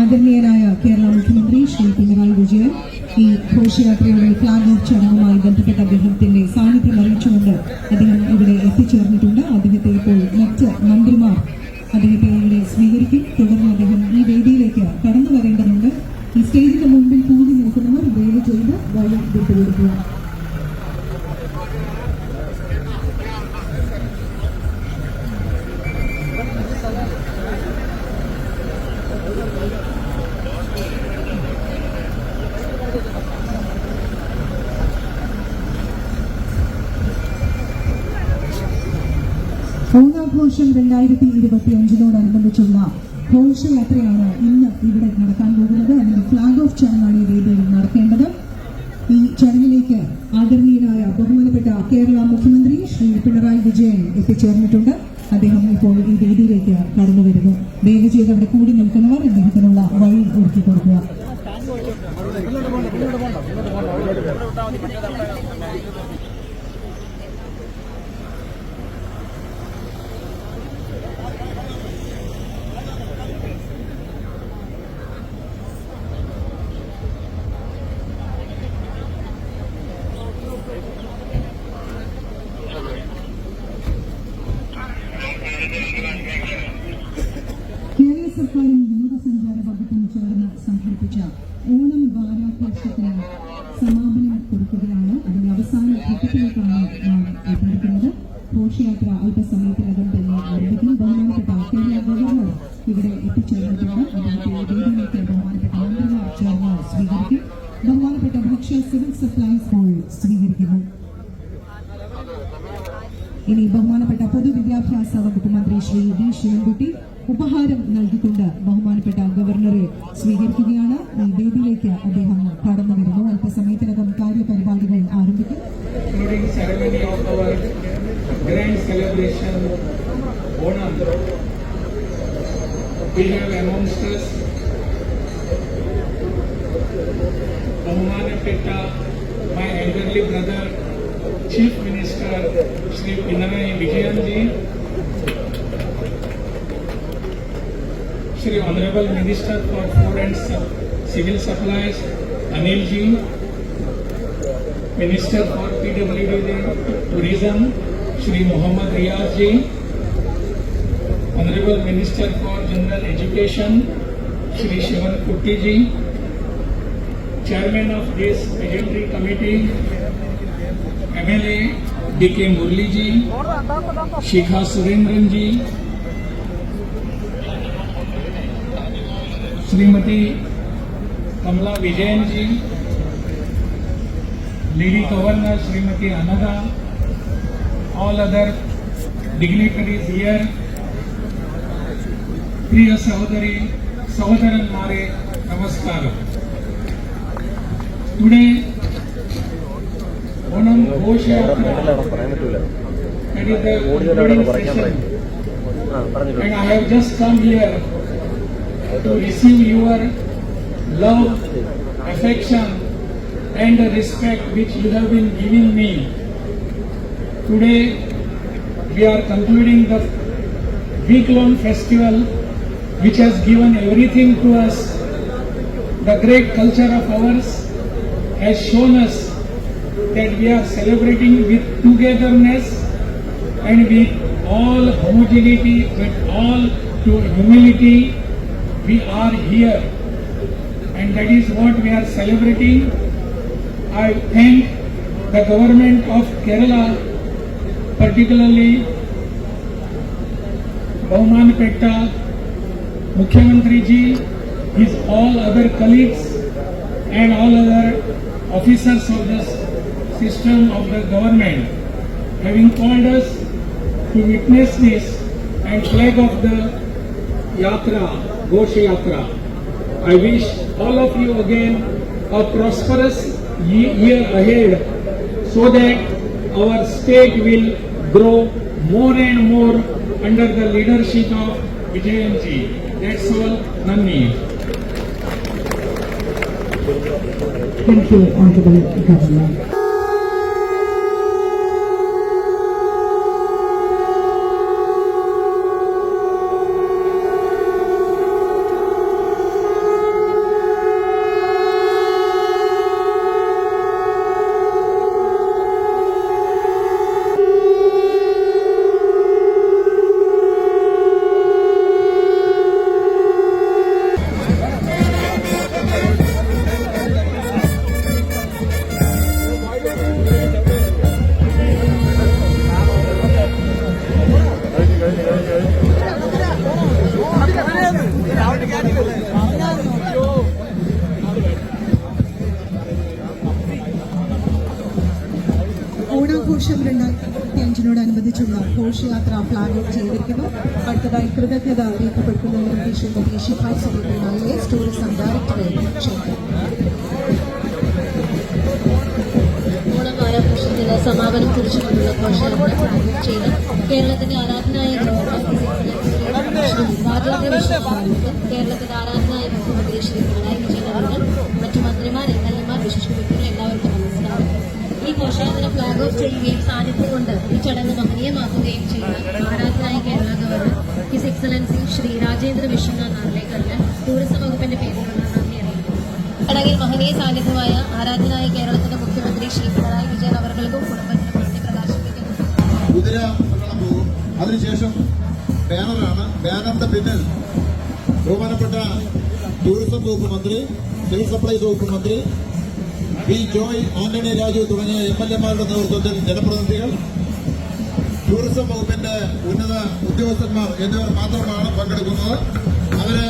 ആദരണീയനായ കേരള മുഖ്യമന്ത്രി ശ്രീ പിണറായി വിജയൻ ഈ ഘോഷയാത്രയുടെ ഫ്ലാഗ് ഓഫ് ചടങ്ങുമായി ബന്ധപ്പെട്ട അദ്ദേഹത്തിന്റെ സാന്നിധ്യം അറിയിച്ചുകൊണ്ട് അദ്ദേഹം ഇവിടെ എത്തിച്ചേർന്നിട്ടുണ്ട്. അദ്ദേഹത്തെ ഇപ്പോൾ മറ്റ് മന്ത്രിമാർ അദ്ദേഹത്തെ ഇവിടെ സ്വീകരിക്കും. തുടർന്ന് അദ്ദേഹം ഈ വേദിയിലേക്ക് കടന്നു വരേണ്ടതുണ്ട് ഈ സ്റ്റേജിന് മുമ്പിൽ കൂടി നിൽക്കുന്നവർ ദയവ് ചെയ്ത് വഴി വിട്ടുകൊടുക്കുക. ഓണാഘോഷം രണ്ടായിരത്തി ഇരുപത്തി അഞ്ചിനോടനുബന്ധിച്ചുള്ള ഘോഷയാത്രയാണ് ഇന്ന് ഇവിടെ നടക്കാൻ പോകുന്നത് അല്ലെങ്കിൽ ഫ്ലാഗ് ഓഫ് ചടങ്ങാണ് ഈ വേദിയിൽ നടക്കേണ്ടത്. ഈ ചടങ്ങിലേക്ക് ആദരണീയനായ ബഹുമാനപ്പെട്ട കേരള മുഖ്യമന്ത്രി ശ്രീ പിണറായി വിജയൻ എത്തിച്ചേർന്നിട്ടുണ്ട്. അദ്ദേഹം ഇപ്പോൾ ഈ വേദിയിലേക്ക് കടന്നു വരുന്നു. ദയവ് ചെയ്ത് അവിടെ കൂടി നിൽക്കുന്നവർ അദ്ദേഹത്തിനുള്ള വഴി ഒരുക്കി കൊടുക്കുക കേരള സർക്കാരും വകുപ്പും ചേർന്ന് സംഘടിപ്പിച്ച ഓണം വാരാഘോഷത്തിന് സമാപനം കൊടുക്കുകയാണ്. അതിന്റെ അവസാന ഘട്ടത്തിലേക്കാണ് നാം എത്തിയിരിക്കുന്നത്. ഘോഷയാത്ര അല്പസമയത്തിനകം തന്നെ ആരംഭിക്കും. ബഹുമാനപ്പെട്ട കേരള ഗവർണർ ഇവിടെ എത്തിച്ചേർന്നിട്ടുണ്ട്. അദ്ദേഹത്തെ വേദിയിലേക്ക് ബഹുമാനപ്പെട്ട മന്ത്രിമാർ ചേർന്ന് സ്വീകരിക്കും. ബഹുമാനപ്പെട്ട ഭക്ഷ്യ സിവിൽ സപ്ലൈസ് ബോർഡ് സ്വീകരിക്കുന്നു. ഇനി ബഹുമാനപ്പെട്ട പൊതുവിദ്യാഭ്യാസ വകുപ്പ് മന്ത്രി ശ്രീ വി ശിവൻകുട്ടി ഉപഹാരം നൽകിക്കൊണ്ട് ബഹുമാനപ്പെട്ട ഗവർണറെ സ്വീകരിക്കുകയാണ്. ഈ വേദിയിലേക്ക് അദ്ദേഹം കടന്നു വരുന്നു. അല്പസമയത്തിനകം കാര്യപരിപാടികൾ ആരംഭിക്കും. ബഹുമാനപ്പെട്ട my elderly brother chief minister Shri Pinarayi amongst Shri honourable minister for food and civil supplies Anil ji minister for PWD tourism Shri Mohamed Riyas ji honourable minister for general education Shri Sivan Kutty ji chairman of this pageantry committee MLA D K Murali ji Shikha Surendran ji Shrimati Kamala Vijayanji lady governor Srimati Anada, all other dignitaries here, പ്രിയ സഹോദരി സഹോദരന്മാരെ നമസ്കാരം today Onam ഘോഷയാത്ര And I have just come here to receive your love, affection, and respect which you have been giving me. Today, we are concluding the week-long festival which has given everything to us. The great culture of ours has shown us that we are celebrating with togetherness and with all homogeneity, with all humility, we are here. And that is what we are celebrating. I thank the government of Kerala, particularly Bauman Petta, Mukhyamantri ji, his all other colleagues and all other officers of this system of the government having called us to witness this and flag of the yatra Ghosh Yatra I wish all of you again a prosperous year ahead so that our state will grow more and more under the leadership of Vijayan ji that's all नन्नी Thank you, Honorable Governor. ഓണാഘോഷം രണ്ടായിരത്തിയഞ്ചിനോടനുബന്ധിച്ചുള്ള ഘോഷയാത്ര plan ചെയ്തിരിക്കുന്നു. അടുത്തതായി കൃതജ്ഞത രേഖപ്പെടുത്തുന്നവരും വിഷയത്തിൽ ഷിഫായ് സെക്രട്ടറിമാരെ ഡയറക്ടറെ സമാപനം കുറിച്ചുകൊണ്ടുള്ള ഘോഷയാത്ര പ്ലാൻ ചെയ്ത്. കേരളത്തിന്റെ ആരാധനായ രാജാന്റെ വിശ്വഭാരതത്തിൽ കേരളത്തിന്റെ ആരാധനായ ശ്രീ പിണറായി വിജയൻ മറ്റു മന്ത്രിമാർ എം എൽ എമാർ വിശിഷ്ട വ്യക്തികൾ എല്ലാവർക്കും നമസ്കാരം. ഈ ഘോഷയാത്ര ഫ്ലാഗ് ഓഫ് ചെയ്യുകയും സാന്നിധ്യം കൊണ്ട് ഈ ചടങ്ങ് മഹനീയമാക്കുകയും ചെയ്യുന്ന ആരാധനായ Kerala governor his excellency Shri Rajendra Vishwanath നാർലേക്കറിന് tourism വകുപ്പിന്റെ പേരിലുള്ള നന്ദി അറിയിക്കുന്നു. ചടങ്ങിൽ മഹനീയ സാന്നിധ്യമായ ആരാധനായ കേരളത്തിന്റെ മുഖ്യമന്ത്രി ശ്രീ പിണറായി വിജയൻ അവർക്കും കുടുംബത്തിനും പ്രകാശിപ്പിക്കുന്നു. അതിനുശേഷം ബാനറാണ്. ബാനറിന്റെ പിന്നിൽ ബഹുമാനപ്പെട്ട ടൂറിസം വകുപ്പ് മന്ത്രി സിവിൽ സപ്ലൈസ് വകുപ്പ് മന്ത്രി പി ജോയ് ആന്റണി രാജു തുടങ്ങിയ എം എൽ എമാരുടെ നേതൃത്വത്തിൽ ജനപ്രതിനിധികൾ ടൂറിസം വകുപ്പിന്റെ ഉന്നത ഉദ്യോഗസ്ഥന്മാർ എന്നിവർ മാത്രമാണ് പങ്കെടുക്കുന്നത്. അവരെ